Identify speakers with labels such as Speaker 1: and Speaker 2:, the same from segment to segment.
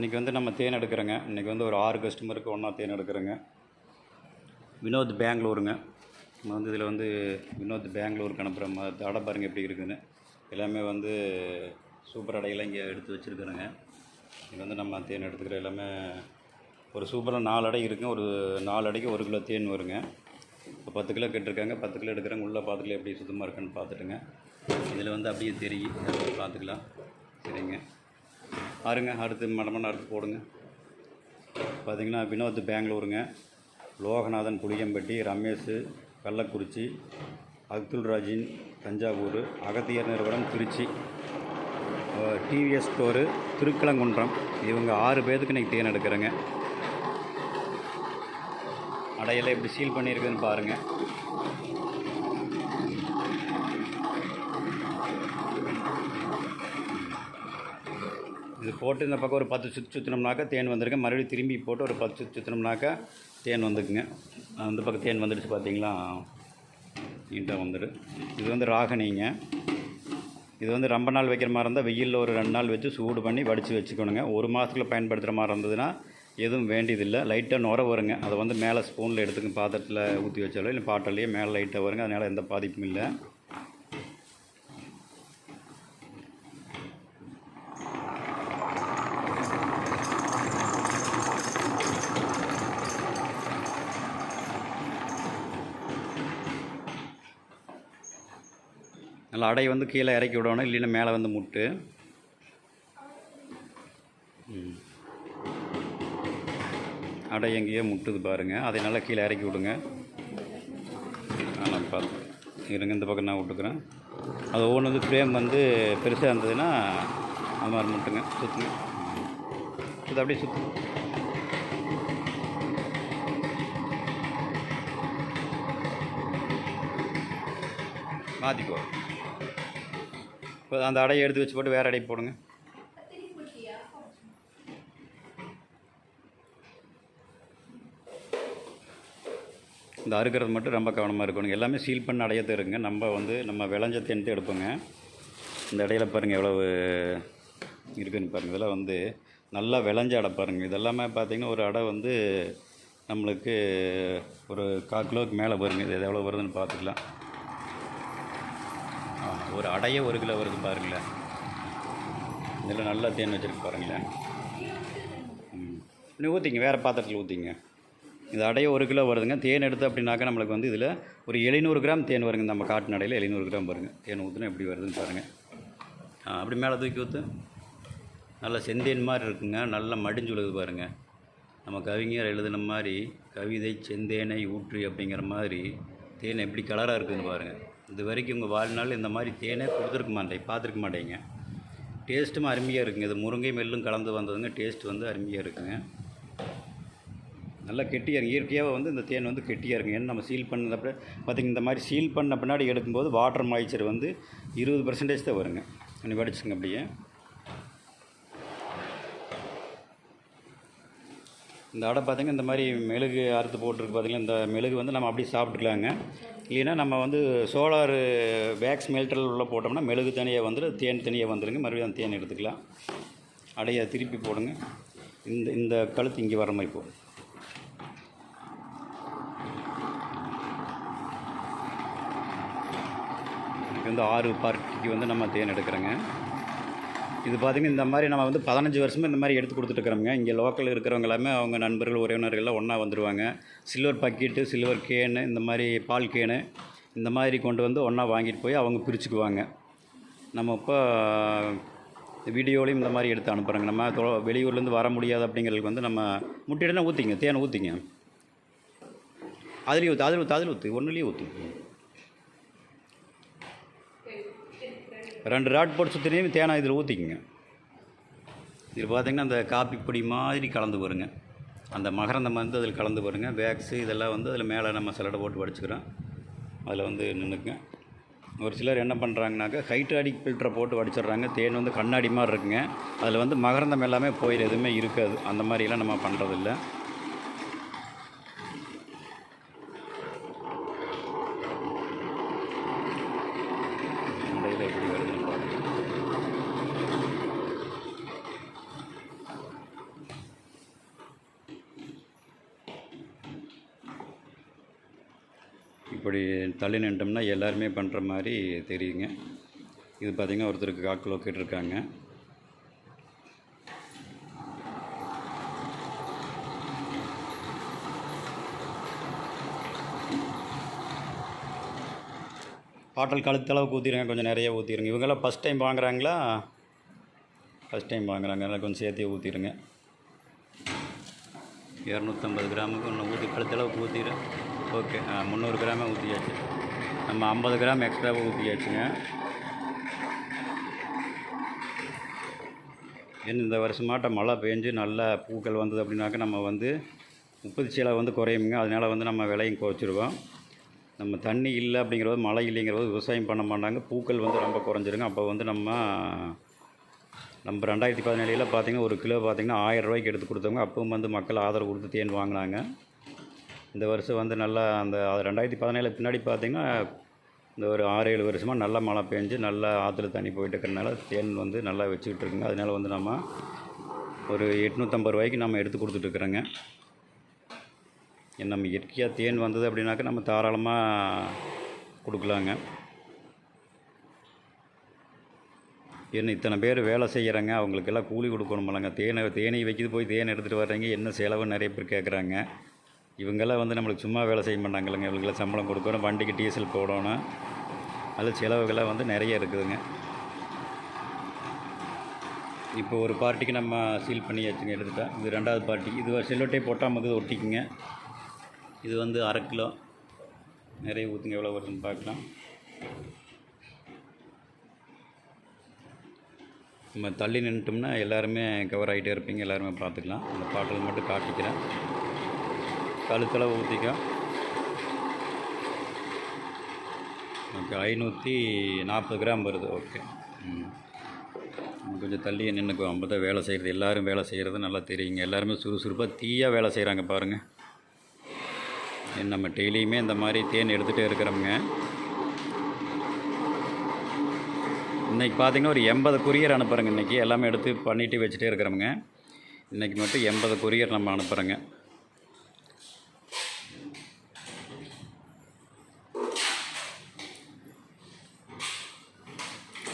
Speaker 1: இன்றைக்கி வந்து நம்ம தேன் எடுக்கிறோங்க. இன்றைக்கி வந்து ஒரு ஆறு கஸ்டமருக்கு ஒன்றா தேன் எடுக்கிறோங்க. வினோத் பெங்களூருங்க. நம்ம வந்து இதில் வந்து வினோத் பெங்களூருக்கு அனுப்புகிற தடை பாருங்கள் எப்படி இருக்குதுன்னு எல்லாமே வந்து சூப்பர் அடையெல்லாம் இங்கே எடுத்து வச்சுருக்குறோங்க. இங்கே வந்து நம்ம தேன் எடுத்துக்கிற எல்லாமே ஒரு சூப்பராக நாலு அடை இருக்குங்க. ஒரு நாலு அடைக்கு ஒரு கிலோ தேன் வருங்க. இப்போ பத்து கிலோ கேட்டிருக்காங்க. பத்து கிலோ எடுக்கிறவங்க உள்ளே பார்த்துக்கலாம் எப்படி சுத்தமாக இருக்குன்னு பார்த்துட்டுங்க இதில் வந்து அப்படியே தெரியும். பார்த்துக்கலாம். சரிங்க. பாருங்க அடுத்து மடமண்ண அடுத்து போடுங்க. பார்த்தீங்கன்னா வினோத் பெங்களூருங்க. லோகநாதன் புளியம்பட்டி ரமேஷ் கள்ளக்குறிச்சி அப்துல் ராஜின் தஞ்சாவூர் அகத்தியர் நிறுவனம் திருச்சி. TVS store திருக்கலங்குன்றம். இவங்க ஆறு பேர்த்துக்கு இன்றைக்கி தேன் எடுக்கிறேங்க. அடையெல்லாம் எப்படி சீல் பண்ணியிருக்குன்னு பாருங்கள் இது போட்டு இந்த பக்கம் ஒரு பத்து சுற்று சுற்றினோம்னாக்கா தேன் வந்திருங்க மறுபடியும் திரும்பி போட்டு ஒரு பத்து சுற்று சுற்றினோம்னாக்கா தேன் வந்துக்குங்க. அந்த பக்கம் தேன் வந்துடுச்சு பார்த்தீங்களா நீட்டாக வந்துடும் இது வந்து ராகனிங்க இது வந்து ரொம்ப நாள் வைக்கிற மாதிரி இருந்தால் வெயிலில் ஒரு ரெண்டு நாள் வச்சு சூடு பண்ணி வடித்து வச்சுக்கணுங்க. ஒரு மாதத்துல பயன்படுத்துகிற மாதிரி இருந்ததுன்னா எதுவும் வேண்டியதில்லை. லைட்டாக நுர வருங்க. அதை வந்து மேலே ஸ்பூனில் எடுத்துங்க பாத்திரத்தில் ஊற்றி வச்சாலோ இல்லை பாட்டிலேயே மேலே லைட்டாக வருங்க. அதனால் எந்த பாதிப்பும் இல்லை. அதில் அடை வந்து கீழே இறக்கி விடணும் இல்லைன்னா மேலே வந்து முட்டு. அடை எங்கேயோ முட்டுது பாருங்கள் அதை நல்லா கீழே இறக்கி விடுங்க. நான் பார்த்து இருங்க இந்த பக்கம் நான் விட்டுக்கிறேன். அது ஒவ்வொன்று வந்து ஃப்ரேம் வந்து பெருசாக இருந்ததுன்னா அது மாதிரி முட்டுங்க சுற்றுங்க இது அப்படியே சுற்றுங்க மாற்றிக்கோ அந்த அடையை எடுத்து வச்சு போட்டு வேறு அடை போடுங்க. இந்த அறுக்கிறது மட்டும் ரொம்ப கவனமாக இருக்கணும். எல்லாமே சீல் பண்ண அடையத்தை இருக்குங்க நம்ம வந்து நம்ம விளைஞ்ச தேன்ட்டு எடுப்போங்க. இந்த இடையில பாருங்கள் எவ்வளவு இருக்குதுன்னு பாருங்கள் இதெல்லாம் வந்து நல்லா விளைஞ்ச அடை பாருங்கள் இதெல்லாமே பார்த்திங்கன்னா ஒரு அடை வந்து நம்மளுக்கு ஒரு கால் கிலோவுக்கு மேலே வருங்க. இது எவ்வளோ வருதுன்னு பார்த்துக்கலாம். ஒரு அடையே ஒரு கிலோ வருது பாருங்களேன். இதில் நல்லா தேன் வச்சுருக்கு பாருங்களேன். ம். இன்னும் ஊற்றிங்க வேறு பாத்திரத்தில் ஊற்றிங்க இது அடைய ஒரு கிலோ வருதுங்க. தேன் எடுத்து அப்படின்னாக்கா நம்மளுக்கு வந்து இதில் ஒரு எழுநூறு கிராம் தேன் வருங்க. நம்ம காட்டு நடையில் எழுநூறு கிராம் வருங்க. தேன் ஊற்றுனா எப்படி வருதுன்னு பாருங்கள் ஆ அப்படி மேலே தூக்கி ஊற்று நல்லா செந்தேன் மாதிரி இருக்குங்க. நல்லா மடிஞ்சு விழுது பாருங்கள் நம்ம கவிஞர் எழுதின மாதிரி கவிதை செந்தேனை ஊற்று அப்படிங்கிற மாதிரி தேன் எப்படி கலராக இருக்குதுன்னு பாருங்கள் இது வரைக்கும் உங்கள் வாழ்நாள் இந்த மாதிரி தேனே கொடுத்துருக்க மாட்டேன் பார்த்துருக்க மாட்டேங்க. டேஸ்ட்டும் அருமையாக இருக்குங்க. இது முருங்கை மெல்லும் கலந்து வந்ததுங்க. டேஸ்ட் வந்து அருமையாக இருக்குங்க. நல்லா கெட்டியாக இருக்கும் இயற்கையாக வந்து இந்த தேன் வந்து கெட்டியாக இருக்கும் ஏன்னா நம்ம சீல் பண்ணதப்ப பார்த்திங்க இந்த மாதிரி சீல் பண்ண பின்னாடி எடுக்கும்போது வாட்டர் மாய்ச்சர் வந்து இருபது பர்சன்டேஜ் தான் வருங்க. நீ வடிச்சுங்க அப்படியே. இந்த அடை பார்த்திங்க இந்த மாதிரி மெழுகு அறுத்து போட்டிருக்கு பார்த்திங்கன்னா இந்த மெழுகு வந்து நம்ம அப்படியே சாப்பிட்டுக்கலாங்க. இல்லைன்னா நம்ம வந்து சோலார் வேக்ஸ் மெல்டரில் உள்ள போட்டோம்னா மெழுகு தனியாக வந்துடும் தேன் தனியாக வந்துடுங்க மறுபடியும் அந்த தேன் எடுத்துக்கலாம். அடையை திருப்பி போடுங்க. இந்த இந்த கழுத்து இங்கே வர மாதிரி போகும். வந்து ஆறு பார்ட்டிக்கு வந்து நம்ம தேன் எடுக்கிறோங்க. இது பார்த்திங்கன்னா இந்த மாதிரி நம்ம வந்து பதினஞ்சு வருஷமாக இந்த மாதிரி எடுத்து கொடுத்துட்ருக்குறோங்க இங்கே லோக்கல் இருக்கிறவங்க எல்லாமே அவங்க நண்பர்கள் உறவினர்கள்லாம் ஒன்றா வந்துடுவாங்க சில்வர் பக்கெட்டு சில்வர் கேனு இந்த மாதிரி பால் கேனு இந்த மாதிரி கொண்டு வந்து ஒன்றா வாங்கிட்டு போய் அவங்க பிரிச்சுக்குவாங்க. நம்ம இப்போ வீடியோலையும் இந்த மாதிரி எடுத்து அனுப்புகிறோங்க நம்ம தொ- வெளியூர்லேருந்து வர முடியாது அப்படிங்கிறதுக்கு வந்து நம்ம முட்டையிடனா ஊற்றிங்க தேனை ஊற்றிங்க அதுலேயும் ஊற்று அதில் ஊற்று அதில் ஊற்று ஒன்றுலேயே ஊற்றுங்க ரெண்டு ராட் போட்டு சுற்றிலையும் தேனை இதில் ஊற்றிக்குங்க இதில் பார்த்திங்கன்னா அந்த காப்பி பொடி மாதிரி கலந்து வருங்க. அந்த மகரந்தம் வந்து அதில் கலந்து வருங்க. வேக்ஸு இதெல்லாம் வந்து அதில் மேலே நம்ம சிலடை போட்டு வடிச்சுக்கிறோம். அதில் வந்து நின்றுக்குங்க. ஒரு சிலர் என்ன பண்ணுறாங்கனாக்கா ஹைட்ராடிக் ஃபில்டரை போட்டு வடிச்சிடுறாங்க. தேன் வந்து கண்ணாடி மாதிரி இருக்குங்க. அதில் வந்து மகரந்தம் எல்லாமே போயிடும் எதுவுமே இருக்காது. அந்த மாதிரிலாம் நம்ம பண்ணுறதில்ல இடையில எப்படி வருதுன்னு பாருங்க இப்படி தள்ளி நின்ட்டோம்னா எல்லாருமே பண்ணுற மாதிரி தெரியுங்க. இது பார்த்திங்கன்னா ஒருத்தருக்கு காக்கில் லொக்கேட் இருக்காங்க. பாட்டல் கழுத்தளவுக்கு ஊற்றிடுங்க கொஞ்சம் நிறைய ஊற்றிடுங்க இவங்கெல்லாம் ஃபஸ்ட் டைம் வாங்குறாங்களா? ஃபஸ்ட் டைம் வாங்குறாங்க. அதனால் கொஞ்சம் சேர்த்தே ஊற்றிடுங்க இரநூத்தம்பது கிராமுக்கு ஒன்று ஊற்றி கழுத்தளவுக்கு ஊற்றிடுறேன் ஓகே ஆ முந்நூறு கிராமே ஊற்றியாச்சு நம்ம ஐம்பது கிராம் எக்ஸ்ட்ராவாக ஊற்றியாச்சுங்க இன்னும் இந்த வருஷமாட்ட மழை பெஞ்சு நல்லா பூக்கள் வந்தது அப்படின்னாக்க நம்ம வந்து உற்பத்தி சீலை வந்து குறையுமுங்க. அதனால் வந்து நம்ம விலையும் குறைச்சிருவோம். நம்ம தண்ணி இல்லை அப்படிங்கிறது மழை இல்லைங்கிறது விவசாயம் பண்ண மாட்டாங்க. பூக்கள் வந்து ரொம்ப குறைஞ்சிருங்க. அப்போ வந்து நம்ம நம்ம ரெண்டாயிரத்தி பதினேழில் பார்த்திங்கன்னா ஒரு கிலோ பார்த்தீங்கன்னா ஆயிரம் ரூபாய்க்கு எடுத்து கொடுத்தவங்க. அப்பவும் வந்து மக்கள் ஆதரவு கொடுத்து தேன் வாங்கினாங்க. இந்த வருஷம் வந்து நல்லா அந்த ரெண்டாயிரத்தி பதினேழு பின்னாடி பார்த்திங்கன்னா இந்த ஒரு ஆறு ஏழு வருஷமாக நல்லா மழை பெஞ்சு நல்லா ஆற்றுல தண்ணி போயிட்டு இருக்கிறனால தேன் வந்து நல்லா வச்சுக்கிட்டு இருக்குங்க அதனால வந்து நம்ம ஒரு எட்நூற்றம்பது ரூபாய்க்கு நம்ம எடுத்து கொடுத்துட்ருக்குறோங்க. நம்ம இயற்கையாக தேன் வந்தது அப்படின்னாக்கா நம்ம தாராளமாக கொடுக்கலாங்க. என்ன இத்தனை பேர் வேலை செய்கிறாங்க அவங்களுக்கெல்லாம் கூலி கொடுக்கணுமில்லங்க தேனை தேனை வைக்கிது போய் தேன் எடுத்துகிட்டு வர்றீங்க. என்ன செலவு நிறைய பேர் கேட்குறாங்க இவங்கெல்லாம் வந்து நம்மளுக்கு சும்மா வேலை செய்ய மாட்டாங்கல்லங்க. இவங்களுக்கெல்லாம் சம்பளம் கொடுக்கணும் வண்டிக்கு டீசல் போடணும். அதில் செலவுகள்லாம் வந்து நிறைய இருக்குதுங்க. இப்போ ஒரு பார்ட்டிக்கு நம்ம சீல் பண்ணி வச்சுங்க எடுத்துட்டா. இது ரெண்டாவது பார்ட்டி. இது செல்லோட்டே போட்டால் நமக்கு ஒட்டிக்குங்க. இது வந்து அரை கிலோ. நிறைய ஊற்றுங்க எவ்வளோ வருதுன்னு பார்க்கலாம். நம்ம தள்ளி நின்றுட்டோம்னா எல்லாருமே கவர் ஆகிட்டே இருப்பீங்க. எல்லாருமே பார்த்துக்கலாம். அந்த பாட்டில் மட்டும் காட்டிக்கிறேன். கழுத்தளவு ஊற்றிக்க ஓகே ஐநூற்றி நாற்பது கிராம் வருது. ஓகே. ம். கொஞ்சம் தள்ளி நின்றுக்கும் அப்போ தான் வேலை செய்கிறது எல்லோரும் வேலை செய்கிறது நல்லா தெரியுங்க. எல்லாருமே சுறுசுறுப்பாக தீயாக வேலை செய்கிறாங்க பாருங்கள் நம்ம டெய்லியுமே இந்த மாதிரி தேன் எடுத்துகிட்டே இருக்கிறோம்ங்க. இன்றைக்கி பார்த்திங்கன்னா ஒரு எண்பது கொரியர் அனுப்புகிறேங்க இன்றைக்கி எல்லாமே எடுத்து பண்ணிட்டு வச்சுட்டே இருக்கிறோமுங்க. இன்றைக்கி மட்டும் எண்பது கொரியர் நம்ம அனுப்புகிறோங்க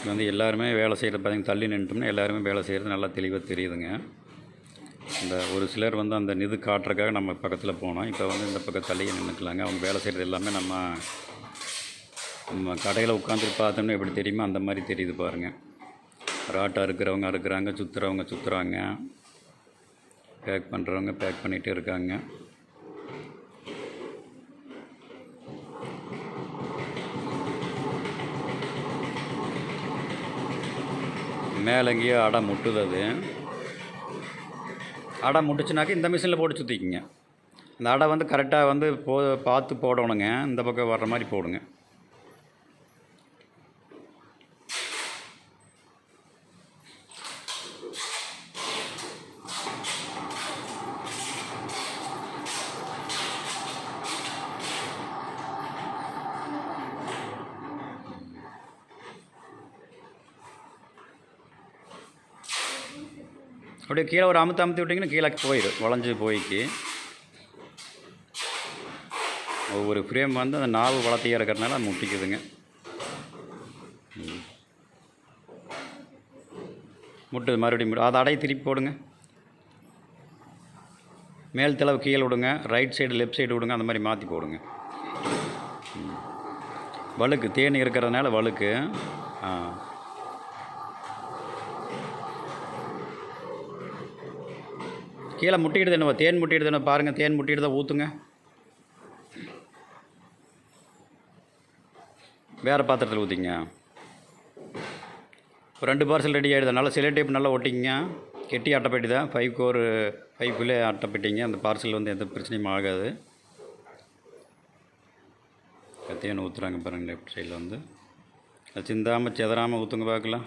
Speaker 1: இப்போ வந்து எல்லாருமே வேலை செய்கிறது பார்த்திங்கன்னா தள்ளி நின்றுட்டோம்னா எல்லாருமே வேலை செய்கிறது நல்லா தெளிவாக தெரியுதுங்க. இந்த ஒரு சிலர் வந்து அந்த நிது காட்டுறதுக்காக நம்ம பக்கத்தில் போனோம். இப்போ வந்து இந்த பக்கம் தள்ளியே நின்றுக்கலாங்க அவங்க வேலை செய்கிறது எல்லாமே நம்ம நம்ம கடையில் உட்காந்துட்டு பார்த்தோம்னா எப்படி தெரியுமோ? அந்த மாதிரி தெரியுது பாருங்கள் ராட்டை அறுக்கிறவங்க அறுக்கிறாங்க சுற்றுறவங்க சுற்றுறாங்க பேக் பண்ணுறவங்க பேக் பண்ணிகிட்டு இருக்காங்க. மேலே எங்கேயோ அடை முட்டுது அது அடை முட்டுச்சுனாக்கா இந்த மிஷினில் போட்டு சுற்றிக்கிங்க அந்த அடை வந்து கரெக்டாக வந்து போ பார்த்து போடணுங்க. இந்த பக்கம் வர்ற மாதிரி போடுங்க. அப்படியே கீழே ஒரு அமுத்து அமுத்தி விட்டிங்கன்னா கீழே போயிடும் வளைஞ்சு போய்க்கு ஒவ்வொரு ஃப்ரேம் வந்து அந்த நாவு வளர்த்தியாக இருக்கிறதுனால முட்டிக்குதுங்க ம். முட்டுது மறுபடியும் முட்டு- அதை அடையை திருப்பி போடுங்க மேல் தளவு கீழே விடுங்க ரைட் சைடு லெஃப்ட் சைடு விடுங்க அந்த மாதிரி மாற்றி போடுங்க ம். வழுக்கு தேனி இருக்கிறதுனால வழுக்கு கீழே முட்டிடுது என்ன தேன் முட்டிடுது என்ன பாருங்கள் தேன் முட்டிடுதா ஊற்றுங்க வேறு பாத்திரத்தில் ஊற்றிங்க ஒரு ரெண்டு பார்சல் ரெடி ஆகிடுது நல்லா சிலை டைப் நல்லா ஒட்டிங்க கெட்டி அட்டைப்பெட்டி தான் ஃபைவ் கோர் ஃபைவ்குள்ளே அட்டைப்பெட்டிங்க அந்த பார்சல் வந்து எந்த பிரச்சனையும் ஆகாது. கத்தியான ஊற்றுறாங்க பாருங்கள் லெஃப்ட் சைடில் வந்து. அது சிந்தாமல் செதறாமல் ஊற்றுங்க பார்க்கலாம்.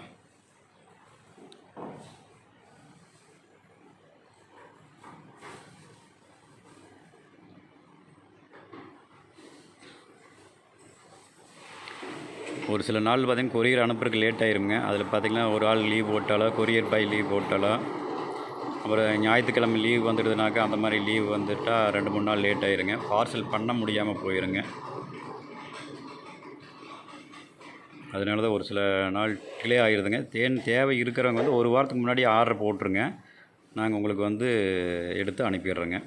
Speaker 1: ஒரு சில நாள் பார்த்திங்கன்னா கொரியர் அனுப்புறதுக்கு லேட் ஆயிருங்க அதில் பார்த்திங்கன்னா ஒரு ஆள் லீவ் போட்டாலோ கொரியர் பாய் லீவ் போட்டாலோ அப்புறம் ஞாயிற்றுக்கிழமை லீவ் வந்துடுதுனாக்கா அந்த மாதிரி லீவ் வந்துட்டால் ரெண்டு மூணு நாள் லேட் ஆயிருங்க. பார்சல் பண்ண முடியாமல் போயிருங்க. அதனால தான் ஒரு சில நாள் டிலே ஆகிடுதுங்க தேன் தேவை இருக்கிறவங்க வந்து ஒரு வாரத்துக்கு முன்னாடி ஆர்டர் போட்டுருங்க. நாங்கள் உங்களுக்கு வந்து எடுத்து அனுப்பிடுறோங்க.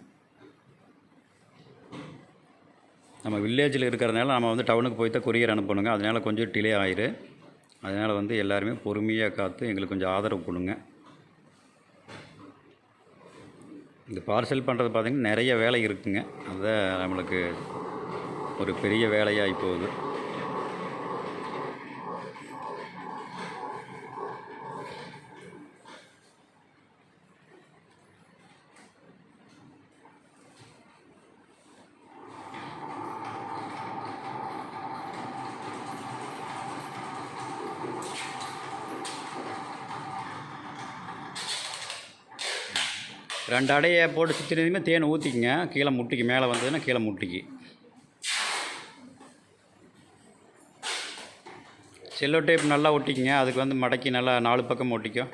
Speaker 1: நம்ம வில்லேஜில் இருக்கிறதுனால நம்ம வந்து டவுனுக்கு போய் தான் கொரியர் அனுப்பணுங்க. அதனால் கொஞ்சம் டிலே ஆயிரு. அதனால் வந்து எல்லாருமே பொறுமையாக காத்து எங்களுக்கு கொஞ்சம் ஆதரவு கொடுங்க. இந்த பார்சல் பண்ணுறது பார்த்திங்கன்னா நிறைய வேலை இருக்குங்க. அதுதான் நம்மளுக்கு ஒரு பெரிய வேலையாக போகுது. ரெண்டு அடையை போட்டு சுற்றினதுமே தேன் ஊற்றிக்குங்க கீழே முட்டிக்கு மேலே வந்ததுன்னா கீழே முட்டிக்கு. செல்லோ டேப் நல்லா ஒட்டிக்குங்க. அதுக்கு வந்து மடக்கி நல்லா நாலு பக்கம் ஒட்டிக்கும்.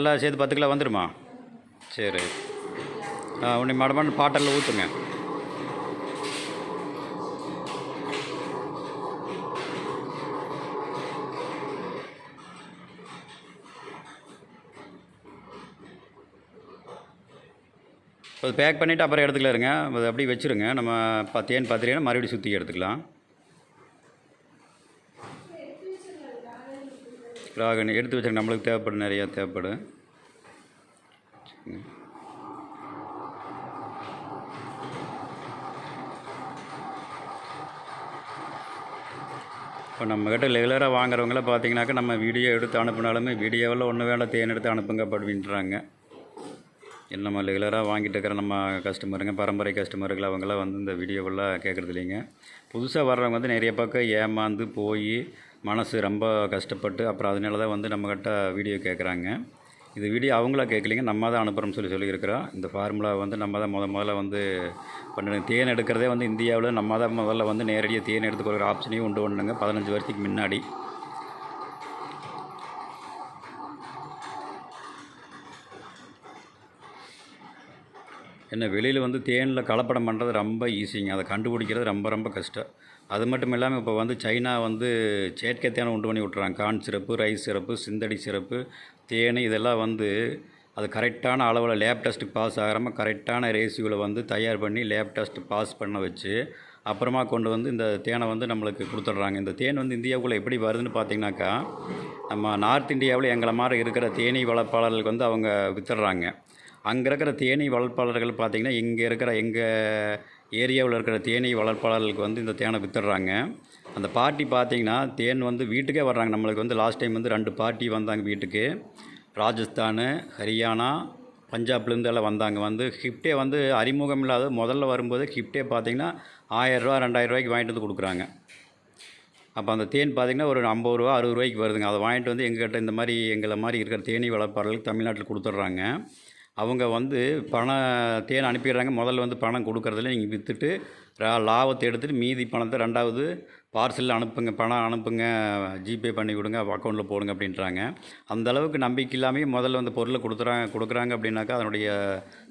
Speaker 1: எல்லாம் சேர்த்து பத்து கிலோ வந்துடுமா சரி. ஆ உன்னை மடமான பாட்டலில் ஊற்றுங்க அது பேக் பண்ணிவிட்டு அப்புறம் எடுத்துக்கலாருங்க அது அப்படியே வச்சுருங்க. நம்ம ப தேன் மறுபடியும் சுற்றி எடுத்துக்கலாம். ராகன் எடுத்து வச்சுருங்க நம்மளுக்கு தேவைப்படும் நிறையா தேவைப்படும். இப்போ நம்மக்கிட்ட ரெகுலராக வாங்குறவங்கள பார்த்தீங்கன்னாக்கா நம்ம வீடியோ எடுத்து அனுப்புனாலுமே வீடியோவில் ஒன்று வேண்டாம் தேன் எடுத்து அனுப்புங்க அப்படின்றாங்க நம்ம ரெகுலராக வாங்கிட்டு இருக்கிற நம்ம கஸ்டமருங்க பரம்பரை கஸ்டமர்கள் அவங்களாம் வந்து இந்த வீடியோவெல்லாம் கேட்குறது இல்லைங்க புதுசாக வர்றவங்க வந்து நிறைய பக்கம் ஏமாந்து போய் மனசு ரொம்ப கஷ்டப்பட்டு அப்புறம் அதனால தான் வந்து நம்மக்கிட்ட வீடியோ கேட்குறாங்க இது வீடியோ அவங்களா கேட்கலிங்க நம்ம தான் அனுப்புகிறோம்னு சொல்லி சொல்லியிருக்கிறோம். இந்த ஃபார்முலா வந்து நம்ம தான் முத முதல்ல வந்து பண்ணணும் தேன் எடுக்கிறதே வந்து இந்தியாவில் நம்ம தான் முதல்ல வந்து நேரடியாக தேன் எடுத்து கொடுக்குற ஆப்ஷனையும் உண்டு பண்ணுங்க பதினஞ்சு வருஷத்துக்கு முன்னாடி. என்ன வெளியில் வந்து தேனில் கலப்படம் பண்ணுறது ரொம்ப ஈஸிங்க அதை கண்டுபிடிக்கிறது ரொம்ப ரொம்ப கஷ்டம். அது மட்டும் இல்லாமல் இப்போ வந்து சைனா வந்து செயற்கை தேனை உண்டு பண்ணி விட்றாங்க கான் சிறப்பு ரைஸ் சிறப்பு சிந்தடி சிறப்பு தேன் இதெல்லாம் வந்து அது கரெக்டான அளவில் லேப் டெஸ்ட்டுக்கு பாஸ் ஆகாமல் கரெக்டான ரேசியோவில் வந்து தயார் பண்ணி லேப் டெஸ்ட் பாஸ் பண்ண வச்சு அப்புறமா கொண்டு வந்து இந்த தேனை வந்து நம்மளுக்கு கொடுத்துட்றாங்க. இந்த தேன் வந்து இந்தியாவுக்குள்ளே எப்படி வருதுன்னு பார்த்தீங்கன்னாக்கா நம்ம நார்த் இந்தியாவில் எங்களை மாதிரி இருக்கிற தேனீ வளர்ப்பாளர்களுக்கு வந்து அவங்க வித்துடுறாங்க. அங்கே இருக்கிற தேனீ வளர்ப்பாளர்கள் பார்த்திங்கன்னா இங்கே இருக்கிற எங்கள் ஏரியாவில் இருக்கிற தேனீ வளர்ப்பாளர்களுக்கு வந்து இந்த தேனை வித்துடுறாங்க. அந்த பார்ட்டி பார்த்திங்கன்னா தேன் வந்து வீட்டுக்கே வர்றாங்க. நம்மளுக்கு வந்து லாஸ்ட் டைம் வந்து ரெண்டு பார்ட்டி வந்தாங்க வீட்டுக்கு. ராஜஸ்தான் ஹரியானா பஞ்சாப்லேருந்து எல்லாம் வந்தாங்க. வந்து கிஃப்டே வந்து அறிமுகம் இல்லாத முதல்ல வரும்போது கிஃப்டே பார்த்திங்கன்னா ஆயிரரூவா ரெண்டாயிரரூவாய்க்கு வாங்கிட்டு வந்து கொடுக்குறாங்க. அப்போ அந்த தேன் பார்த்திங்கன்னா ஒரு ஐம்பது ரூபா அறுபது ரூபாய்க்கு வருதுங்க. அதை வாங்கிட்டு வந்து எங்ககிட்ட இந்த மாதிரி எங்களை மாதிரி இருக்கிற தேனீ வளர்ப்பாளர்களுக்கு தமிழ்நாட்டில் கொடுத்துட்றாங்க. அவங்க வந்து பணம் தேன் அனுப்பிடுறாங்க. முதல்ல வந்து பணம் கொடுக்குறதில்ல நீங்கள் விற்றுட்டு லாபத்தை எடுத்துகிட்டு மீதி பணத்தை ரெண்டாவது பார்சலில் அனுப்புங்க பணம் அனுப்புங்க ஜிபே பண்ணி கொடுங்க அக்கௌண்ட்டில் போடுங்க அப்படின்றாங்க. அந்த அளவுக்கு நம்பிக்கை இல்லாமல் முதல்ல வந்து பொருளை கொடுத்துறாங்க கொடுக்குறாங்க அப்படின்னாக்கா அதனுடைய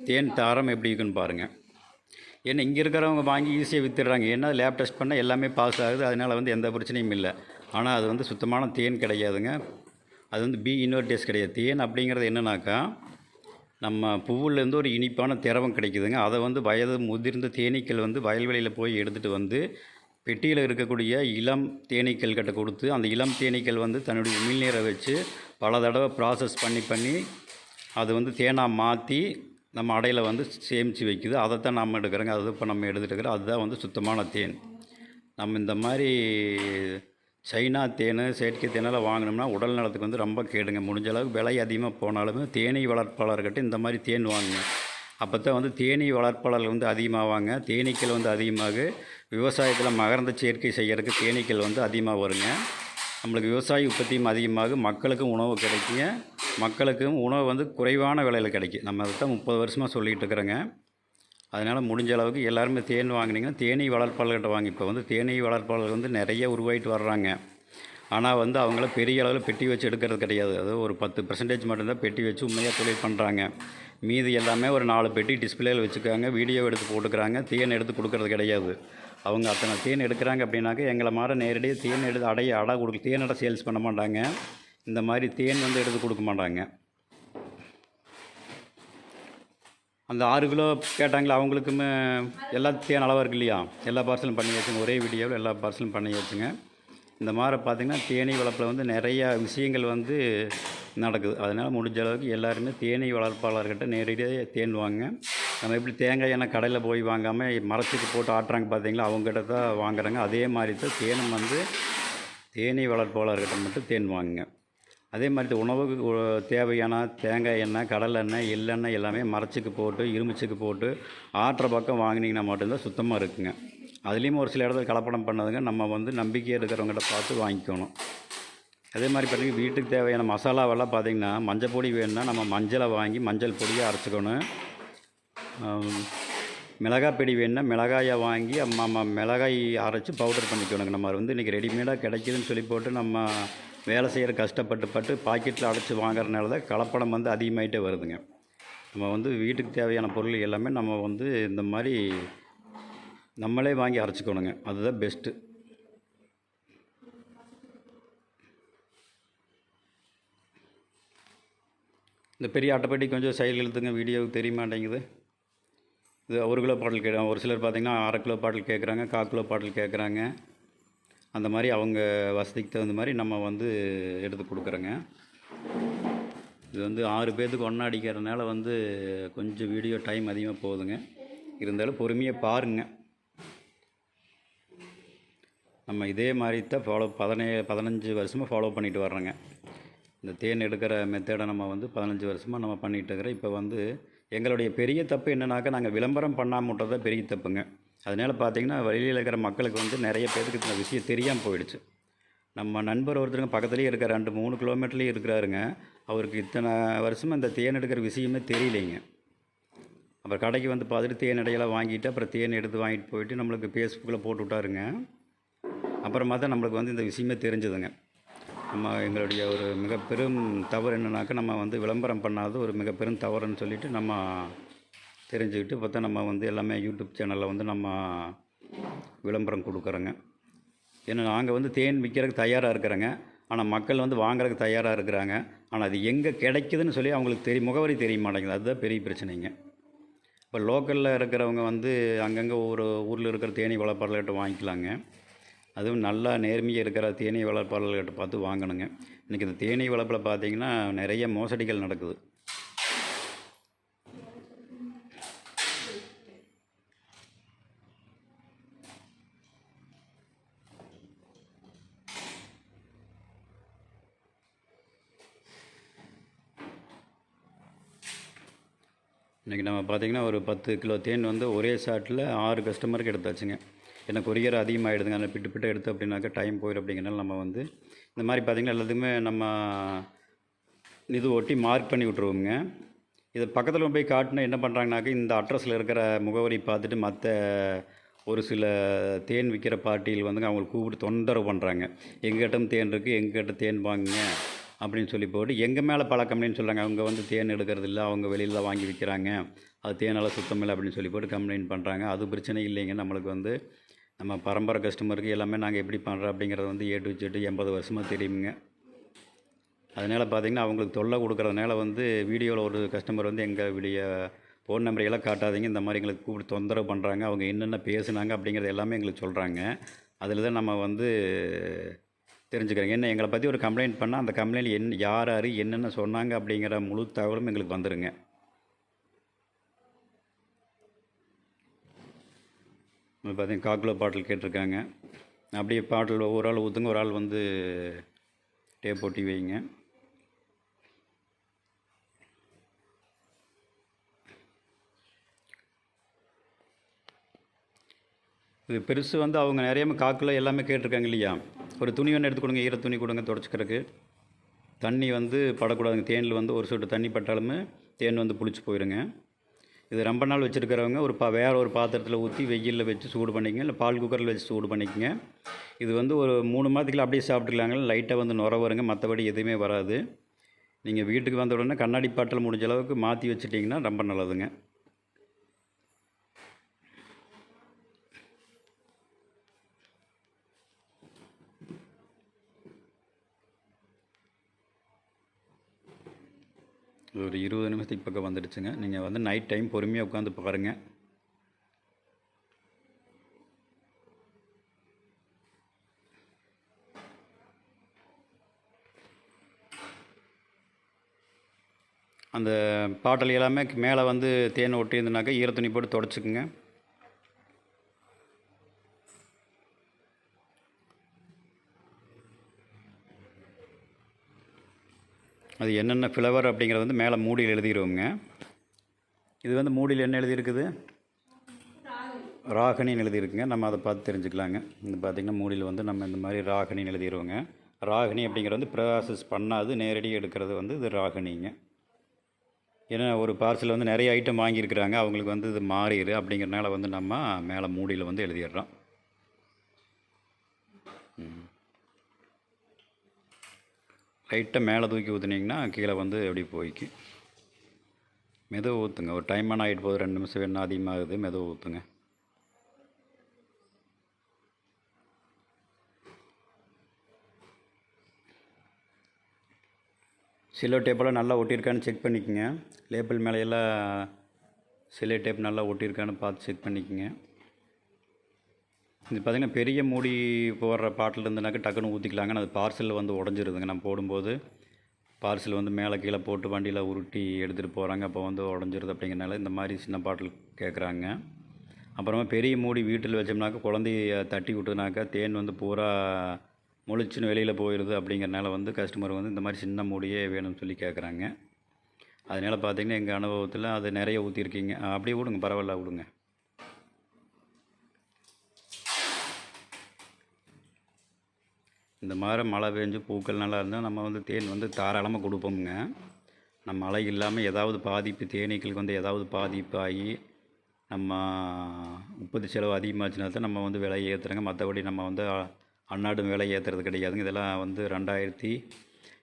Speaker 1: தேன் தரம் எப்படி இருக்குன்னு பாருங்கள் ஏன்னா இங்கே இருக்கிறவங்க வாங்கி ஈஸியாக விற்றுடுறாங்க ஏன்னா லேப் டெஸ்ட் பண்ணால் எல்லாமே பாஸ் ஆகுது. அதனால் வந்து எந்த பிரச்சனையும் இல்லை. ஆனால் அது வந்து சுத்தமான தேன் கிடையாதுங்க. அது வந்து பி இன்வெர்டேஸ் கிடையாது. தேன் அப்படிங்கிறது என்னன்னாக்கா நம்ம பூவுலேருந்து ஒரு இனிப்பான திரவம் கிடைக்குதுங்க. அதை வந்து வயது முதிர்ந்த தேனீக்கள் வந்து வயல்வெளியில் போய் எடுத்துகிட்டு வந்து பெட்டியில் இருக்கக்கூடிய இளம் தேனீக்கள் கிட்ட கொடுத்து அந்த இளம் தேனீக்கள் வந்து தன்னுடைய உமிழ்நீரை வச்சு பல தடவை ப்ராசஸ் பண்ணி பண்ணி அது வந்து தேனாக மாற்றி நம்ம அடையில் வந்து சேமித்து வைக்குது. அதை தான் நம்ம எடுக்கிறோங்க. அது இப்போ நம்ம எடுத்துகிட்டு இருக்கிறோம் அதுதான் வந்து சுத்தமான தேன். நம்ம இந்த மாதிரி சைனா தேன் செயற்கை தேனெல்லாம் வாங்கினோம்னா உடல் நலத்துக்கு வந்து ரொம்ப கேடுங்க. முடிஞ்ச அளவுக்கு விலை அதிகமாக போனாலுமே தேனீ வளர்ப்பாளர்கிட்ட இந்த மாதிரி தேன் வாங்குங்க அப்போ தான் வந்து தேனீ வளர்ப்பாளர்கள் வந்து அதிகமாவாங்க. தேனீக்கள் வந்து அதிகமாக. விவசாயத்தில் மகரந்த சேர்க்கை செய்கிறதுக்கு தேனீக்கள் வந்து அதிகமாக வருங்க. நம்மளுக்கு விவசாய உற்பத்தியும் அதிகமாகும் மக்களுக்கும் உணவு கிடைக்குங்க. மக்களுக்கும் உணவு வந்து குறைவான விலையில் கிடைக்கும் நம்ம அதை தான் முப்பது வருஷமாக சொல்லிகிட்டு இருக்கிறோங்க. அதனால் முடிஞ்ச அளவுக்கு எல்லாருமே தேன் வாங்கினீங்கன்னா தேனீ வளர்ப்பாளர்கிட்ட வாங்கி இப்போ வந்து தேனீ வளர்ப்பாளர்கள் வந்து நிறைய உருவாகிட்டு வர்றாங்க. ஆனால் வந்து அவங்கள பெரிய அளவில் பெட்டி வச்சு எடுக்கிறது கிடையாது. அது ஒரு பத்து பர்சன்டேஜ் மட்டும்தான் பெட்டி வச்சு உண்மையாக தொழில் பண்ணுறாங்க மீதி எல்லாமே ஒரு நாலு பெட்டி டிஸ்பிளேயில் வச்சுக்காங்க வீடியோ எடுத்து போட்டுக்கிறாங்க தேன் எடுத்து கொடுக்கறது கிடையாது. அவங்க அத்தனை தேன் எடுக்கிறாங்க அப்படின்னாக்க எங்களை மாதிரி நேரடியாக தேன் எடுத்து அடைய அடை கொடுக்க தேன் அடை சேல்ஸ் பண்ண மாட்டாங்க. இந்த மாதிரி தேன் வந்து எடுத்து கொடுக்க மாட்டாங்க. அந்த ஆறு கிலோ கேட்டாங்களே அவங்களுக்குமே எல்லா தேன் அளவாக இருக்கு இல்லையா? எல்லா பார்சலும் பண்ணி வச்சுங்க. ஒரே வீடியோவில் எல்லா பார்சலும் பண்ணி வச்சுங்க. இந்த மாதிரி பார்த்திங்கன்னா தேனீ வளர்ப்பில் வந்து நிறையா விஷயங்கள் வந்து நடக்குது. அதனால் முடிஞ்ச அளவுக்கு எல்லாருமே தேனீ வளர்ப்பாளர்கிட்ட நேரடியாக தேன் வாங்க நம்ம எப்படி தேங்காய் எண்ணெய் கடையில் போய் வாங்காமல் மரத்துக்கு போட்டு ஆட்டுறாங்க பார்த்தீங்களா? அவங்ககிட்ட தான் வாங்குறாங்க. அதே மாதிரி தான் தேனும் வந்து தேனீ வளர்ப்பாளர்கிட்ட மட்டும் தேன் வாங்குங்க அதே மாதிரி உணவுக்கு தேவையான தேங்காய் எண்ணெய் கடலை எண்ணெய் எள்ளெண்ணெய் எல்லாமே மரச்சுக்கு போட்டு இரும்புச்சுக்கு போட்டு ஆற்ற பக்கம் வாங்கினீங்கன்னா மட்டும்தான் சுத்தமாக இருக்குங்க. அதுலேயும் ஒரு சில இடத்துல கலப்படம் பண்ணதுங்க. நம்ம வந்து நம்பிக்கை இருக்கிறவங்ககிட்ட பார்த்து வாங்கிக்கணும். அதே மாதிரி பார்த்தீங்கன்னா வீட்டுக்கு தேவையான மசாலாவெல்லாம் பார்த்திங்கன்னா மஞ்சள் பொடி வேணும்னா நம்ம மஞ்சளை வாங்கி மஞ்சள் பொடியாக அரைச்சிக்கணும். மிளகாய் பொடி வேணும்னா மிளகாயை வாங்கி நம்ம மிளகாய் அரைச்சி பவுடர் பண்ணிக்கணுங்க. நம்ம வந்து இன்றைக்கி ரெடிமேடாக கிடைக்கிதுன்னு சொல்லி போட்டு நம்ம வேலை செய்கிற கஷ்டப்பட்டு பட்டு பாக்கெட்டில் அடைச்சி வாங்குறதுனால தான் கலப்படம் வந்து அதிகமாகிட்டே வருதுங்க. நம்ம வந்து வீட்டுக்கு தேவையான பொருள் எல்லாமே நம்ம வந்து இந்த மாதிரி நம்மளே வாங்கி அரைச்சிக்கணுங்க. அதுதான் பெஸ்ட்டு இந்த பெரிய அட்டைப்பட்டி கொஞ்சம் சைடில் இழுத்துங்க வீடியோவுக்கு தெரிய மாட்டேங்குது. இது ஒரு கிலோ பாட்டில் கே ஒரு சிலர் பார்த்திங்கன்னா அரை கிலோ பாட்டில் கேட்குறாங்க கால் கிலோ பாட்டில் கேட்குறாங்க. அந்த மாதிரி அவங்க வசதிக்கு தகுந்த மாதிரி நம்ம வந்து எடுத்து கொடுக்குறோங்க. இது வந்து ஆறு பேர்த்துக்கு ஒன்றா அடிக்கிறதுனால வந்து கொஞ்சம் வீடியோ டைம் அதிகமாக போகுதுங்க. இருந்தாலும் பொறுமையாக பாருங்க. நம்ம இதே மாதிரி தான் ஃபாலோ பதினே பதினஞ்சு வருஷமாக ஃபாலோ பண்ணிட்டு வர்றோங்க. இந்த தேன் எடுக்கிற மெத்தேடை நம்ம வந்து பதினஞ்சு வருஷமாக நம்ம பண்ணிகிட்டு இருக்கிறோம். இப்போ வந்து எங்களுடைய பெரிய தப்பு என்னன்னாக்கா நாங்கள் விளம்பரம் பண்ணாமட்டதான் பெரிய தப்புங்க. அதனால் பார்த்தீங்கன்னா வெளியில் இருக்கிற மக்களுக்கு வந்து நிறைய பேருக்கு இந்த விஷயம் தெரியாமல் போயிடுச்சு. நம்ம நண்பர் ஒருத்தருங்க பக்கத்துலேயே இருக்கிற ரெண்டு மூணு கிலோமீட்டர்லேயே இருக்கிறாருங்க. அவருக்கு இத்தனை வருஷமாக இந்த தேன் எடுக்கிற விஷயமே தெரியலைங்க. அப்புறம் கடைக்கு வந்து பார்த்துட்டு தேன் இடையெல்லாம் வாங்கிட்டு அப்புறம் தேன் எடுத்து வாங்கிட்டு போயிட்டு நம்மளுக்கு ஃபேஸ்புக்கில் போட்டு விட்டாருங்க. அப்புறமா தான் நம்மளுக்கு வந்து இந்த விஷயமே தெரிஞ்சதுங்க. நம்ம எங்களுடைய ஒரு மிக பெரும் தவறு என்னன்னாக்கா நம்ம வந்து விளம்பரம் பண்ணாத ஒரு மிக பெரும் தவறுன்னு சொல்லிவிட்டு நம்ம தெரிஞ்சுக்கிட்டு பார்த்தா நம்ம வந்து எல்லாமே யூடியூப் சேனலில் வந்து நம்ம விளம்பரம் கொடுக்குறோங்க. ஏன்னா நாங்கள் வந்து தேன் விற்கிறதுக்கு தயாராக இருக்கிறோங்க. ஆனால் மக்கள் வந்து வாங்குறதுக்கு தயாராக இருக்கிறாங்க. ஆனால் அது எங்கே கிடைக்குதுன்னு சொல்லி அவங்களுக்கு தெரிய முகவரி தெரிய மாட்டேங்குது. அதுதான் பெரிய பிரச்சனைங்க. இப்போ லோக்கலில் இருக்கிறவங்க வந்து அங்கங்கே ஒரு ஊரில் இருக்கிற தேனீ வளர்ப்பாளர்கிட்ட வாங்கிக்கலாங்க. அதுவும் நல்லா நேர்மையாக இருக்கிற தேனீ வளர்ப்பாளர்கிட்ட பார்த்து வாங்கணுங்க. இன்றைக்கி இந்த தேனீ வளர்ப்பில் பார்த்தீங்கன்னா நிறைய மோசடிகள் நடக்குது. இன்றைக்கி நம்ம பார்த்திங்கன்னா ஒரு பத்து கிலோ தேன் வந்து ஒரே ஷாட்டில் ஆறு கஸ்டமருக்கு எடுத்தாச்சுங்க. ஏன்னா கொரியர் அதிகமாகிடுதுங்க அதில் பிட்டு பிட்டு எடுத்து அப்படின்னாக்கா டைம் போயிடும் அப்படிங்கிறனால நம்ம வந்து இந்த மாதிரி பார்த்திங்கன்னா எல்லாத்துக்குமே நம்ம இது ஒட்டி மார்க் பண்ணி விட்ருவோங்க இது பக்கத்தில் போய் காட்டினா என்ன பண்ணுறாங்கனாக்கா இந்த அட்ரஸில் இருக்கிற முகவரி பார்த்துட்டு மற்ற ஒரு சில தேன் விற்கிற பார்ட்டியில் வந்துங்க அவங்களுக்கு கூப்பிட்டு தொந்தரவு பண்ணுறாங்க எங்கிட்டும் தேன் இருக்குது எங்கிட்ட தேன் வாங்குங்க. அப்படின்னு சொல்லி போட்டு எங்கள் மேலே பல கம்ப்ளைண்ட் சொல்கிறாங்க அவங்க வந்து தேன் எடுக்கிறது இல்லை அவங்க வெளியில் தான் வாங்கி விற்கிறாங்க அது தேனால் சுத்தம் இல்லை அப்படின்னு சொல்லி போட்டு கம்ப்ளைண்ட் பண்ணுறாங்க அது பிரச்சனை இல்லைங்க. நம்மளுக்கு வந்து நம்ம பரம்பரை கஸ்டமருக்கு எல்லாமே நாங்கள் எப்படி பண்ணுறோம் அப்படிங்கிறது வந்து ஏ டு ஜெட்டு எண்பது வருஷமாக தெரியுங்க அதனால் பார்த்தீங்கன்னா அவங்களுக்கு தொல்லை கொடுக்குறதுனால வந்து வீடியோவில் ஒரு கஸ்டமர் வந்து எங்கள் வீடியோ ஃபோன் நம்பர் எல்லாம் காட்டாதீங்க. இந்த மாதிரி எங்களுக்கு கூப்பிட்டு தொந்தரவு பண்ணுறாங்க அவங்க என்னென்ன பேசுனாங்க அப்படிங்கிறது எல்லாமே எங்களுக்கு சொல்கிறாங்க அதில் தான் நம்ம வந்து தெரிஞ்சுக்கிறேன் என்ன எங்களை பற்றி ஒரு கம்ப்ளைண்ட் பண்ணால் அந்த கம்ப்ளைண்ட் என் யார் யார் என்னென்ன சொன்னாங்க அப்படிங்கிற முழு தகவலும் எங்களுக்கு வந்துடுங்க பார்த்தீங்கன்னா காக்குலோ பாட்டில் கேட்டிருக்காங்க. அப்படியே பாட்டில் ஒரு ஆள் ஊற்றுங்க ஒரு ஆள் வந்து டேப் ஒட்டி வைங்க. இது பெருசு வந்து அவங்க நிறைய காக்கில் எல்லாமே கேட்டிருக்காங்க இல்லையா? ஒரு துணி ஒன்று எடுத்து கொடுங்க ஈர துணி கொடுங்க துடைச்சிக்கிறதுக்கு. தண்ணி வந்து படக்கூடாதுங்க. தேனில் வந்து ஒரு சொட்டு தண்ணி பட்டாலுமே தேன் வந்து புளிச்சு போயிருங்க. இது ரொம்ப நாள் வச்சுருக்கிறவங்க ஒரு பா வேறு ஒரு பாத்திரத்தில் ஊற்றி வெயிலில் வச்சு சூடு பண்ணிக்கங்க. இல்லை பால் குக்கரில் வச்சு சூடு பண்ணிக்கங்க. இது வந்து ஒரு மூணு மாதத்துக்குள்ள அப்படியே சாப்பிட்டுக்கலாங்க. லைட்டாக வந்து நுர வருங்க. மற்றபடி எதுவுமே வராது. நீங்கள் வீட்டுக்கு வந்த உடனே கண்ணாடி பாட்டில் முடிஞ்ச அளவுக்கு மாற்றி வச்சுட்டிங்கன்னா ரொம்ப நல்லதுங்க. ஒரு இருபது நிமிஷத்துக்கு பக்கம் வந்துடுச்சுங்க. நீங்கள் வந்து நைட் டைம் பொறுமையாக உட்காந்து பாருங்கள் அந்த பாட்டில் எல்லாமே மேலே வந்து தேன் ஒட்டி இருந்தனாக்கா ஈரத்துணி போட்டு தொடச்சிக்குங்க. அது என்னென்ன ஃப்ளவர் அப்படிங்கிறது வந்து மேலே மூடியில் எழுதிடுவோங்க இது வந்து மூடியில் என்ன எழுதியிருக்குது? ராகனின்னு எழுதியிருக்குங்க. நம்ம அதை பார்த்து தெரிஞ்சுக்கலாங்க. இந்த பார்த்திங்கன்னா மூடியில் வந்து நம்ம இந்த மாதிரி ராகனின்னு எழுதிடுவோங்க ராகினி அப்படிங்கிறது வந்து ப்ராசஸ் பண்ணாது நேரடியாக எடுக்கிறது வந்து இது ராகினிங்க. ஏன்னா ஒரு பார்சல் வந்து நிறைய ஐட்டம் வாங்கியிருக்கிறாங்க. அவங்களுக்கு வந்து இது மாறிடு அப்படிங்கிறனால வந்து நம்ம மேலே மூடியில் வந்து எழுதிடுறோம். ம். லைட்டாக மேலே தூக்கி ஊற்றுனீங்கன்னா கீழே வந்து எப்படி போய்க்கு. மெதுவை ஊற்றுங்க ஒரு டைம் ஆகிட்டு போகுது. ரெண்டு நிமிஷம் வேணும் அதிகமாகுது. மெதுவை ஊற்றுங்க சிலோ டேப்பெல்லாம் நல்லா ஒட்டியிருக்கான்னு செக் பண்ணிக்கோங்க. லேபிள் மேலையெல்லாம் சிலை டேப் நல்லா ஒட்டியிருக்கான்னு பார்த்து செக் பண்ணிக்கோங்க. இது பார்த்திங்கன்னா பெரிய மூடி போடுற பாட்டில் இருந்துனாக்கா டக்குன்னு ஊற்றிக்கலாங்க அது பார்சலில் வந்து உடஞ்சிருதுங்க. நம்ம போடும்போது பார்சல் வந்து மேலே கீழே போட்டு வண்டியில் உருட்டி எடுத்துகிட்டு போகிறாங்க அப்போ வந்து உடஞ்சிருது அப்படிங்கிறனால இந்த மாதிரி சின்ன பாட்டில் கேட்குறாங்க அப்புறமா பெரிய மூடி வீட்டில் வச்சோம்னாக்கா குழந்தைய தட்டி விட்டுனாக்கா தேன் வந்து பூரா முழிச்சுன்னு வெளியில் போயிடுது அப்படிங்கிறனால வந்து கஸ்டமர் வந்து இந்த மாதிரி சின்ன மூடியே வேணும்னு சொல்லி கேட்குறாங்க அதனால் பார்த்திங்கன்னா எங்கள் அனுபவத்தில் அது நிறைய ஊற்றிருக்கீங்க அப்படியே விடுங்க பரவாயில்ல விடுங்க. இந்த மாதிரி மழை பெஞ்சு பூக்கள் நல்லா இருந்தால் நம்ம வந்து தேன் வந்து தாராளமாக கொடுப்போமுங்க. நம்ம மழை இல்லாமல் ஏதாவது பாதிப்பு தேனீக்களுக்கு வந்து ஏதாவது பாதிப்பு ஆகி நம்ம உற்பத்தி செலவு அதிகமாச்சுனா தான் நம்ம வந்து விலை ஏற்றுறோங்க மற்றபடி நம்ம வந்து அ- அன்னாடும் விலை ஏற்றுறது கிடையாதுங்க. இதெல்லாம் வந்து ரெண்டாயிரத்தி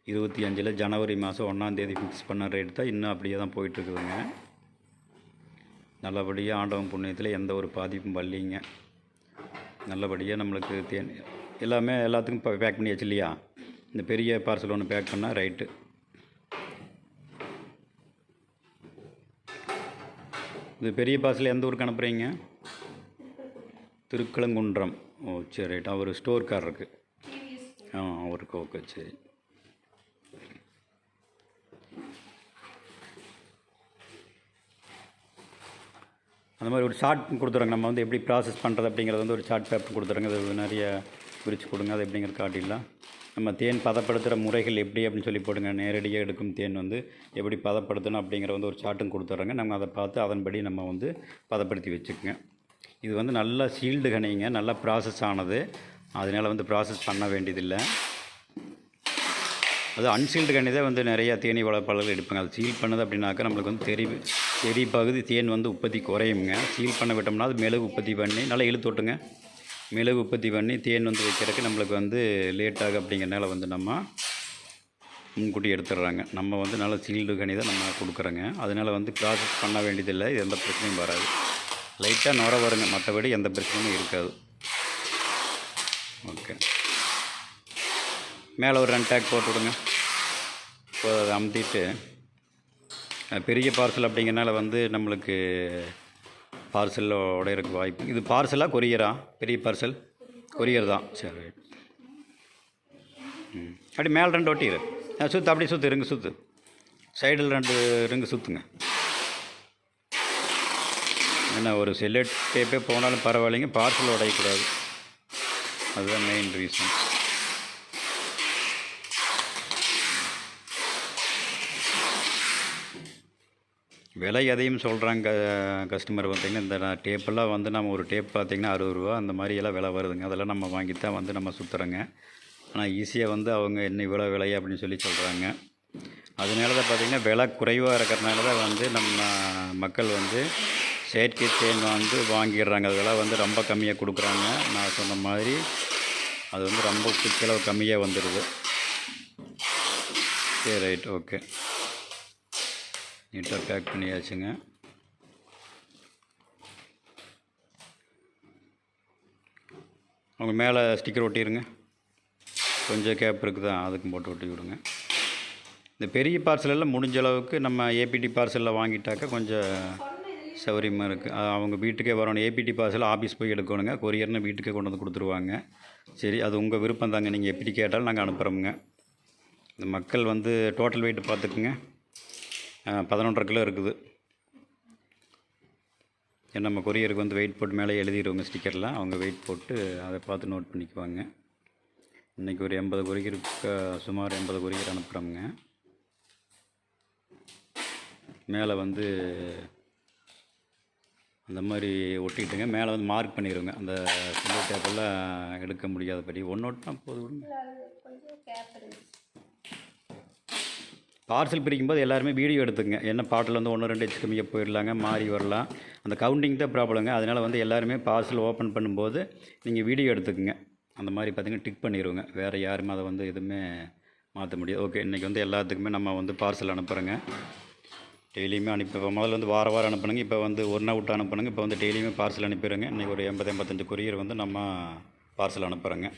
Speaker 1: இருபத்தி அஞ்சில் ஜனவரி மாதம் ஒன்றாந்தேதி ஃபிக்ஸ் பண்ண ரேட் தான் இன்னும் அப்படியே தான் போயிட்டுருக்குதுங்க. நல்லபடியாக ஆண்டவன் புண்ணியத்தில் எந்த ஒரு பாதிப்பும் வரலிங்க. நல்லபடியாக நம்மளுக்கு தேன் எல்லாமே எல்லாத்துக்கும் இப்போ பேக் பண்ணியாச்சு இல்லையா இந்த பெரிய பார்சல் ஒன்று பேக் பண்ணால் ரைட்டு இது பெரிய பார்சல் எந்த ஊருக்கு அனுப்புகிறீங்க திருக்கலங்குன்றம். ஓ சரி ரைட் அவர் இருக்குது ஆ அவருக்கு ஓகே சரி. அந்த மாதிரி ஒரு சார்ட் கொடுத்துருங்க நம்ம வந்து எப்படி ப்ராசஸ் பண்ணுறது அப்படிங்கிறது வந்து ஒரு சார்ட் பேப்பர் கொடுத்துருங்க அது நிறைய பிரித்து கொடுங்க அது எப்படிங்கிற காட்டிடலாம். நம்ம தேன் பதப்படுத்துகிற முறைகள் எப்படி அப்படின்னு சொல்லி போடுங்க. நேரடியாக எடுக்கும் தேன் வந்து எப்படி பதப்படுத்தணும் அப்படிங்கிற வந்து ஒரு சார்ட்டும் கொடுத்துட்றோங்க. நம்ம அதை பார்த்து அதன்படி நம்ம வந்து பதப்படுத்தி வச்சுக்கோங்க. இது வந்து நல்லா சீல்டு கனிங்க நல்லா ப்ராசஸ் ஆனது. அதனால் வந்து ப்ராசஸ் பண்ண வேண்டியதில்லை. அது அன்சீல்டு கனி தான் வந்து நிறையா தேனி வளர்ப்பாளர்கள் எடுப்பாங்க. அது சீல் பண்ணது அப்படின்னாக்கா நம்மளுக்கு வந்து தெரி தெரி பகுதி தேன் வந்து உற்பத்தி குறையுங்க. சீல் பண்ண விட்டோம்னா அது மெழுகு உற்பத்தி பண்ணி நல்லா இழுத்து விட்டுங்க மிளகு உற்பத்தி பண்ணி தேன் வந்து வைக்கிறதுக்கு நம்மளுக்கு வந்து லேட்டாகும் அப்படிங்கிறனால வந்து நம்ம முன்கூட்டி எடுத்துடுறாங்க. நம்ம வந்து நல்ல சீல்டு கனி தான் நம்ம கொடுக்குறோங்க. அதனால் வந்து ப்ராசஸ் பண்ண வேண்டியதில்லை. இது எந்த பிரச்சனையும் வராது. லைட்டாக நுர வருங்க. மற்றபடி எந்த பிரச்சனையும் இருக்காது. ஓகே மேலே ஒரு ரெண்டு டேக் போட்டு விடுங்க. இப்போ அதை அமுத்திட்டு பெரிய பார்சல் அப்படிங்கிறனால வந்து நம்மளுக்கு பார்சலில் உடையறதுக்கு வாய்ப்பு. இது பார்சலாக கொரியரா? பெரிய பார்சல்? கொரியர் தான். சரி. ம். அப்படி மேலே ரெண்டு ஒட்டிடு சுற்று அப்படியே சுற்று இருங்க சுற்று சைடில் ரெண்டு ரிங்கு சுற்றுங்க ஏன்னா ஒரு செல்லட் டேப்பே போனாலும் பரவாயில்லைங்க. பார்சல் உடையக்கூடாது. அதுதான் மெயின் ரீசன் விலை எதையும் சொல்கிறாங்க கஸ்டமர் பார்த்திங்கன்னா இந்த டேப்பெல்லாம் வந்து நம்ம ஒரு டேப் பார்த்திங்கன்னா அறுபது ரூபா அந்த மாதிரி எல்லாம் விலை வருதுங்க. அதெல்லாம் நம்ம வாங்கி தான் வந்து நம்ம சுற்றுறோங்க ஆனால் ஈஸியாக வந்து அவங்க என்ன இவ்வளோ விலை அப்படின்னு சொல்லி சொல்கிறாங்க அதனால தான் பார்த்திங்கன்னா விலை குறைவாக இருக்கிறனால தான் வந்து நம்ம மக்கள் வந்து செயற்கை தேன் வந்து வாங்கிடுறாங்க. அதெல்லாம் வந்து ரொம்ப கம்மியாக கொடுக்குறாங்க. நான் சொன்ன மாதிரி அது வந்து ரொம்ப செலவு கம்மியாக வந்துடுது. சரி ரைட் ஓகே. நீட்டாக பேக் பண்ணியாச்சுங்க. அவங்க மேலே ஸ்டிக்கர் ஒட்டிடுங்க கொஞ்சம் கேப் இருக்குதா? அதுக்கும் போட்டு ஒட்டி விடுங்க. இந்த பெரிய பார்சலெல்லாம் முடிஞ்ச அளவுக்கு நம்ம ஏபிடி பார்சலில் வாங்கிட்டாக்கா கொஞ்சம் சௌகரியமாக இருக்குது அவங்க வீட்டுக்கே வரணும். ஏபிடி பார்சல் ஆஃபீஸ் போய் எடுக்கணுங்க. கொரியர்னு வீட்டுக்கே கொண்டு வந்து கொடுத்துருவாங்க. சரி அது உங்கள் விருப்பம் தாங்க நீங்கள் எப்படி கேட்டாலும் நாங்கள் அனுப்புகிறோமுங்க இந்த மக்கள் வந்து டோட்டல் வெயிட் பார்த்துக்குங்க. பதினொன்றரை கிலோ இருக்குது. ஏன்னா நம்ம கொரியருக்கு வந்து வெயிட் போட்டு மேலே எழுதிடுவாங்க ஸ்டிக்கர்லாம். அவங்க வெயிட் போட்டு அதை பார்த்து நோட் பண்ணிக்குவாங்க. இன்றைக்கி ஒரு எண்பது கொரியருக்கு சுமார் எண்பது கொரியர் அனுப்புகிறோங்க மேலே வந்து அந்த மாதிரி ஒட்டிக்கிட்டுங்க. மேலே வந்து மார்க் பண்ணிடுங்க அந்த சிங்கிள் டேப்பெல்லாம் எடுக்க முடியாதபடி. ஒன்று ஒட்டினா போதும். விடுங்க பார்சல் பிரிக்கும்போது எல்லாருமே வீடியோ எடுத்துங்க என்ன பாட்டில் வந்து ஒன்று ரெண்டு எச்சு கம்மியாக போயிடலாங்க மாறி வரலாம். அந்த கவுண்டிங் தான் ப்ராப்ளங்க அதனால் வந்து எல்லாருமே பார்சல் ஓப்பன் பண்ணும்போது நீங்கள் வீடியோ எடுத்துக்கங்க. அந்த மாதிரி பார்த்தீங்கன்னா டிக் பண்ணிடுவோங்க வேறு யாருமே அதை வந்து எதுவுமே மாற்ற முடியாது. ஓகே இன்றைக்கி வந்து எல்லாத்துக்குமே நம்ம வந்து பார்சல் அனுப்புகிறோங்க டெய்லியுமே அனுப்பி இப்போ முதல்ல வந்து வார வாரம் அனுப்பணுங்க இப்போ வந்து ஒன் அவுட் அனுப்பணுங்க இப்போ வந்து டெய்லியுமே பார்சல் அனுப்பிடுங்க இன்றைக்கி ஒரு எண்பது எண்பத்தஞ்சு கொரியர் வந்து நம்ம பார்சல் அனுப்புகிறோங்க